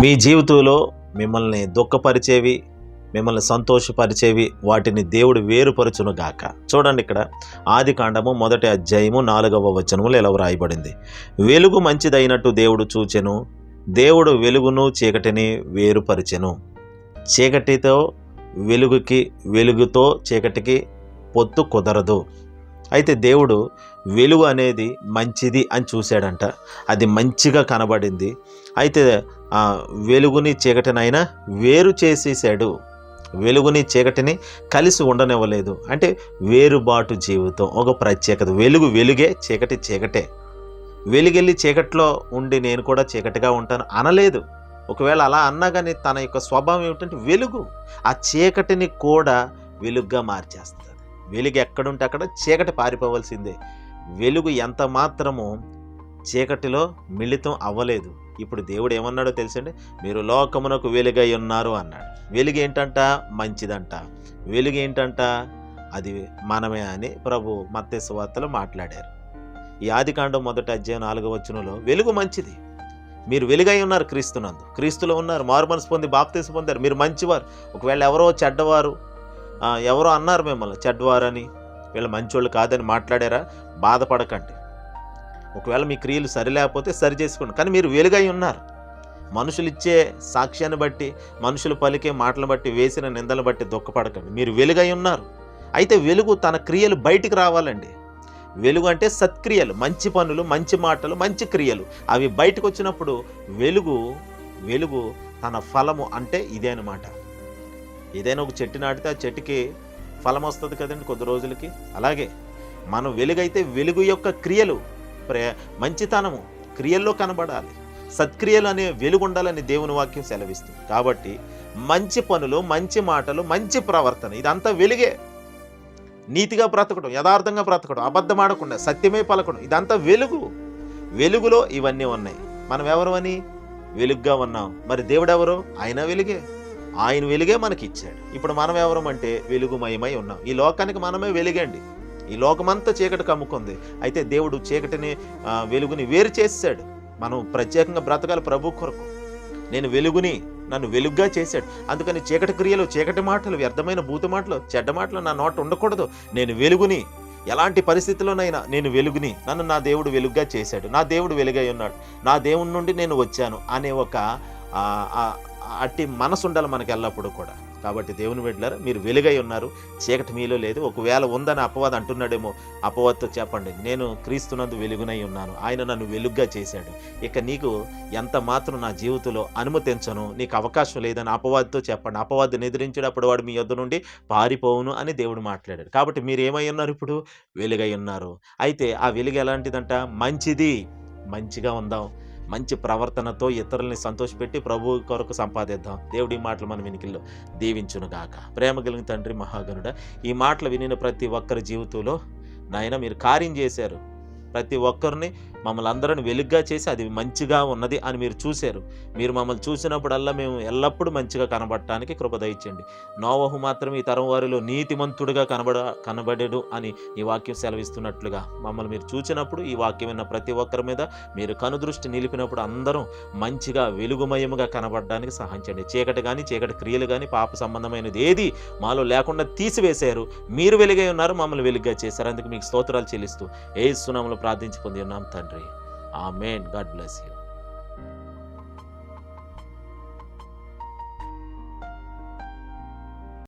మీ జీవితంలో మిమ్మల్ని దుఃఖపరిచేవి మిమ్మల్ని సంతోషపరిచేవి వాటిని దేవుడు వేరుపరచును గాక. చూడండి ఇక్కడ ఆది కాండము మొదటి అధ్యాయము నాలుగవ వచనములు ఇలా వ్రాయబడింది. వెలుగు మంచిదైనట్టు దేవుడు చూచెను దేవుడు వెలుగును చీకటిని వేరుపరిచెను. చీకటితో వెలుగుకి వెలుగుతో చీకటికి పొత్తు కుదరదు. అయితే దేవుడు వెలుగు అనేది మంచిది అని చూశాడంట. అది మంచిగా కనబడింది. అయితే ఆ వెలుగుని చీకటినైనా వేరు చేసేసాడు. వెలుగుని చీకటిని కలిసి ఉండనివ్వలేదు. అంటే వేరుబాటు జీవితం ఒక ప్రత్యేకత. వెలుగు వెలుగే చీకటి చీకటే. వెలుగెళ్ళి చీకట్లో ఉండి నేను కూడా చీకటిగా ఉంటాను అనలేదు. ఒకవేళ అలా అన్నా కానీ తన యొక్క స్వభావం ఏమిటంటే వెలుగు. ఆ చీకటిని కూడా వెలుగుగా మార్చేస్తుంది. వెలుగు ఎక్కడుంటే అక్కడ చీకటి పారిపోవలసిందే. వెలుగు ఎంత మాత్రము చీకటిలో మిళితం అవ్వలేదు. ఇప్పుడు దేవుడు ఏమన్నాడో తెలుసండి? మీరు లోకమునకు వెలుగై ఉన్నారు అన్నాడు. వెలుగు ఏంటంట? మంచిదంట. వెలుగు ఏంటంట? అది మనమే అని ప్రభు మత్స్యవార్తలో మాట్లాడారు. ఈ ఆదికాండం మొదటి అధ్యాయం నాలుగవ వచనంలో వెలుగు మంచిది. మీరు వెలుగై ఉన్నారు క్రీస్తునందు. క్రీస్తులో ఉన్నారు. మారు మనసు పొంది బాప్తీసు పొందారు. మీరు మంచివారు. ఒకవేళ ఎవరో చెడ్డవారు ఎవరో అన్నారు మిమ్మల్ని చెడ్డవారని వీళ్ళు మంచోళ్ళు కాదని మాట్లాడారా? బాధపడకండి. ఒకవేళ మీ క్రియలు సరిలేకపోతే సరి చేసుకోండి. కానీ మీరు వెలుగై ఉన్నారు. మనుషులు ఇచ్చే సాక్ష్యాన్ని బట్టి మనుషులు పలికే మాటలను బట్టి వేసిన నిందలను బట్టి దుఃఖపడకండి. మీరు వెలుగై ఉన్నారు. అయితే వెలుగు తన క్రియలు బయటికి రావాలండి. వెలుగు అంటే సత్క్రియలు. మంచి పనులు మంచి మాటలు మంచి క్రియలు. అవి బయటకు వచ్చినప్పుడు వెలుగు వెలుగు తన ఫలము అంటే ఇదే అనమాట ఏదైనా ఒక చెట్టు నాటితే ఆ చెట్టుకి ఫలం వస్తుంది కదండి కొద్ది రోజులకి. అలాగే మనం వెలుగైతే వెలుగు యొక్క క్రియలు ప్రే మంచితనము క్రియల్లో కనబడాలి. సత్క్రియలు అనే వెలుగు ఉండాలని దేవుని వాక్యం సెలవిస్తుంది. కాబట్టి మంచి పనులు మంచి మాటలు మంచి ప్రవర్తన ఇదంతా వెలుగే. నీతిగా బ్రతకడం యథార్థంగా బ్రతకడం అబద్ధం ఆడకుండా సత్యమే పలకడం ఇదంతా వెలుగు. వెలుగులో ఇవన్నీ ఉన్నాయి. మనం ఎవరు అని? వెలుగుగా ఉన్నాం. మరి దేవుడెవరో? ఆయన వెలుగే. ఆయన వెలుగే మనకి ఇచ్చాడు ఇప్పుడు మనం ఎవరం అంటే వెలుగుమయమై ఉన్నాం. ఈ లోకానికి మనమే వెలుగండి. ఈ లోకమంతా చీకటి కమ్ముకుంది. అయితే దేవుడు చీకటిని వెలుగుని వేరు చేసాడు మనం ప్రత్యేకంగా బ్రతకాలి ప్రభు కొరకు. నేను వెలుగుని నన్ను వెలుగ్గా చేశాడు. అందుకని చీకటి క్రియలు చీకటి మాటలు వ్యర్థమైన భూత మాటలు చెడ్డ మాటలు నా నోట ఉండకూడదు. నేను వెలుగుని ఎలాంటి పరిస్థితుల్లోనైనా నేను వెలుగుని నన్ను నా దేవుడు వెలుగ్గా చేశాడు. నా దేవుడు వెలుగై ఉన్నాడు. నా దేవుడి నుండి నేను వచ్చాను అనే ఒక అట్టి మనసు ఉండాలి మనకి ఎల్లప్పుడూ కూడా. కాబట్టి దేవుని బిడ్డలారు మీరు వెలుగై ఉన్నారు. చీకటి మీలో లేదు. ఒకవేళ ఉందని అపవాదం అంటున్నాడేమో అపవాదతో చెప్పండి. నేను క్రీస్తునందు వెలుగునై ఉన్నాను. ఆయన నన్ను వెలుగ్గా చేశాడు. ఇక నీకు ఎంత మాత్రం నా జీవితంలో అనుమతించను నీకు అవకాశం లేదని అపవాదితో చెప్పండి. అపవాదిని ఎదిరించేటప్పుడు వాడు మీ యొద్ద నుండి పారిపోవును అని దేవుడు మాట్లాడాడు. కాబట్టి మీరు ఏమై ఉన్నారు ఇప్పుడు? వెలుగై ఉన్నారు. అయితే ఆ వెలుగు ఎలాంటిదంట? మంచిది. మంచిగా ఉందాం. మంచి ప్రవర్తనతో ఇతరుల్ని సంతోషపెట్టి ప్రభు కొరకు సంపాదిద్దాం. దేవుడి ఈ మాటలు మన వెనుకల్లో దీవించునుగాక ప్రేమ కలిగిన తండ్రి మహాగనుడ ఈ మాటలు వినిన ప్రతి ఒక్కరి జీవితంలో నాయన మీరు కార్యం చేశారు. ప్రతి ఒక్కరిని మమ్మల్ని అందరిని వెలుగ్గా చేసి అది మంచిగా ఉన్నది అని మీరు చూశారు. మీరు మమ్మల్ని చూసినప్పుడల్లా మేము ఎల్లప్పుడూ మంచిగా కనబడటానికి కృపదయించండి నోవహు మాత్రం ఈ తరం వారిలో నీతిమంతుడుగా కనబడ కనబడడు అని ఈ వాక్యం సెలవిస్తున్నట్లుగా మమ్మల్ని మీరు చూసినప్పుడు ఈ వాక్యం విన్న ప్రతి ఒక్కరి మీద మీరు కనుదృష్టి నిలిపినప్పుడు అందరం మంచిగా వెలుగుమయముగా కనబడడానికి చేయండి. చీకటి కానీ చీకటి క్రియలు కానీ పాప సంబంధమైనది ఏది మాలో లేకుండా తీసివేశారు. మీరు వెలుగై ఉన్నారు మమ్మల్ని వెలుగ్గా చేశారు. అందుకు మీకు స్తోత్రాలు చెల్లిస్తూ ఏ సునామలో ప్రార్థించి పొంది ఉన్నాం తండ్రి. ఆ మేన్ గాడ్ బ్లెస్ యూ.